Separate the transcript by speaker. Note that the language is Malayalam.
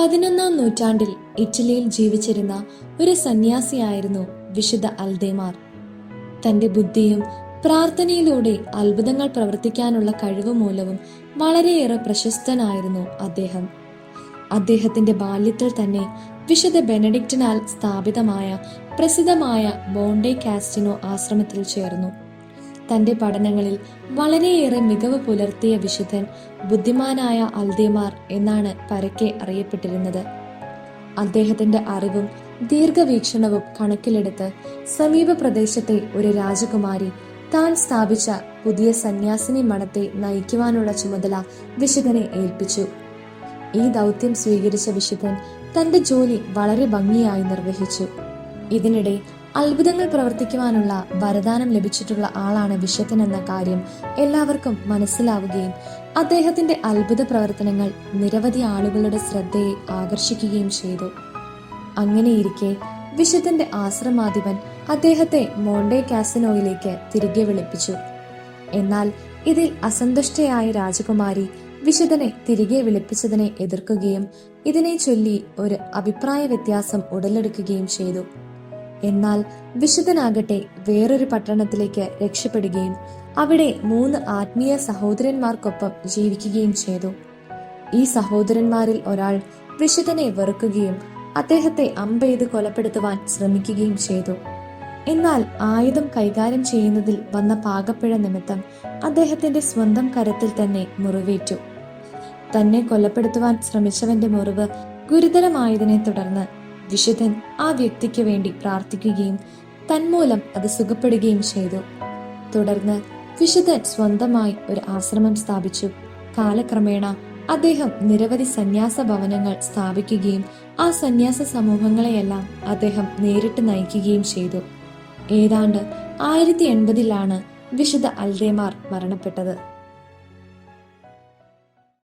Speaker 1: പതിനൊന്നാം നൂറ്റാണ്ടിൽ ഇറ്റലിയിൽ ജീവിച്ചിരുന്ന ഒരു സന്യാസിയായിരുന്നു വിശുദ്ധ അൽദേമാർ. തന്റെ ബുദ്ധിയും പ്രാർത്ഥനയിലൂടെ അത്ഭുതങ്ങൾ പ്രവർത്തിക്കാനുള്ള കഴിവ് മൂലവും വളരെയേറെ പ്രശസ്തനായിരുന്നു അദ്ദേഹം. അദ്ദേഹത്തിന്റെ ബാല്യത്തിൽ തന്നെ വിശുദ്ധ ബെനഡിക്റ്റിനാൽ സ്ഥാപിതമായ പ്രസിദ്ധമായ ബോണ്ടെ കാസ്റ്റിനോ ആശ്രമത്തിൽ ചേർന്നു. തന്റെ പഠനങ്ങളിൽ വളരെയേറെ മികവ് പുലർത്തിയ വിശുദ്ധൻ ബുദ്ധിമാനായ അൽദേമാർ എന്നാണ് പരക്കെ അറിയപ്പെട്ടിരുന്നത്. അദ്ദേഹത്തിന്റെ അറിവും ദീർഘവീക്ഷണവും കണക്കിലെടുത്ത് സമീപ പ്രദേശത്തെ ഒരു രാജകുമാരി താൻ സ്ഥാപിച്ച പുതിയ സന്യാസിനി മഠത്തെ നയിക്കുവാനുള്ള ചുമതല വിശുദ്ധനെ ഏൽപ്പിച്ചു. ഈ ദൗത്യം സ്വീകരിച്ച വിശുദ്ധൻ തന്റെ ജോലി വളരെ ഭംഗിയായി നിർവഹിച്ചു. ഇതിനിടെ അത്ഭുതങ്ങൾ പ്രവർത്തിക്കുവാനുള്ള വരദാനം ലഭിച്ചിട്ടുള്ള ആളാണ് വിശുദ്ധൻ എന്ന കാര്യം എല്ലാവർക്കും മനസ്സിലാവുകയും അദ്ദേഹത്തിന്റെ അത്ഭുത പ്രവർത്തനങ്ങൾ നിരവധി ആളുകളുടെ ശ്രദ്ധയെ ആകർഷിക്കുകയും ചെയ്തു. അങ്ങനെയിരിക്കെ വിശുദ്ധന്റെ ആശ്രമാധിപൻ അദ്ദേഹത്തെ മോണ്ടെ കാസിനോയിലേക്ക് തിരികെ വിളിപ്പിച്ചു. എന്നാൽ ഇതിൽ അസന്തുഷ്ടയായ രാജകുമാരി വിശുദ്ധനെ തിരികെ വിളിപ്പിച്ചതിനെ എതിർക്കുകയും ഇതിനെ ചൊല്ലി ഒരു അഭിപ്രായ വ്യത്യാസം ഉടലെടുക്കുകയും ചെയ്തു. എന്നാൽ വിശുദ്ധനാകട്ടെ വേറൊരു പട്ടണത്തിലേക്ക് രക്ഷപ്പെടുകയും അവിടെ മൂന്ന് ആത്മീയ സഹോദരന്മാർക്കൊപ്പം ജീവിക്കുകയും ചെയ്തു. ഈ സഹോദരന്മാരിൽ ഒരാൾ വിശുദ്ധനെ വെറുക്കുകയും അദ്ദേഹത്തെ അമ്പെയ്ത് കൊലപ്പെടുത്തുവാൻ ശ്രമിക്കുകയും ചെയ്തു. എന്നാൽ ആയുധം കൈകാര്യം ചെയ്യുന്നതിൽ വന്ന പാകപ്പിഴ നിമിത്തം അദ്ദേഹത്തിന്റെ സ്വന്തം കരത്തിൽ തന്നെ മുറിവേറ്റു. തന്നെ കൊലപ്പെടുത്തുവാൻ ശ്രമിച്ചവന്റെ മുറിവ് ഗുരുതരമായതിനെ തുടർന്ന് വിശുദ്ധൻ ആ വ്യക്തിക്ക് വേണ്ടി പ്രാർത്ഥിക്കുകയും തന്മൂലം അത് സുഖപ്പെടുകയും ചെയ്തു. തുടർന്ന് വിശുദ്ധൻ സ്വന്തമായി ഒരു ആശ്രമം സ്ഥാപിച്ചു. കാലക്രമേണ അദ്ദേഹം നിരവധി സന്യാസ ഭവനങ്ങൾ സ്ഥാപിക്കുകയും ആ സന്യാസ സമൂഹങ്ങളെയെല്ലാം അദ്ദേഹം നേരിട്ട് നയിക്കുകയും ചെയ്തു. ഏതാണ്ട് ആയിരത്തി എൺപതിലാണ് വിശുദ്ധ അൽദേമാർ മരണപ്പെട്ടത്.